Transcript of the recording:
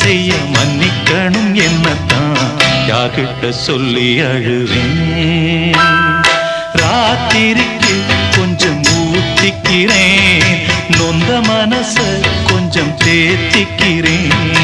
செய்ய மன்னிக்கணும் என்னத்தான்? யாகிட்ட சொல்லி அழுவேன்? ராத்திரிக்கு கொஞ்சம் ஊத்திக்கிறேன் நொந்த மனச கொஞ்சம் தேத்திக்கிறேன்.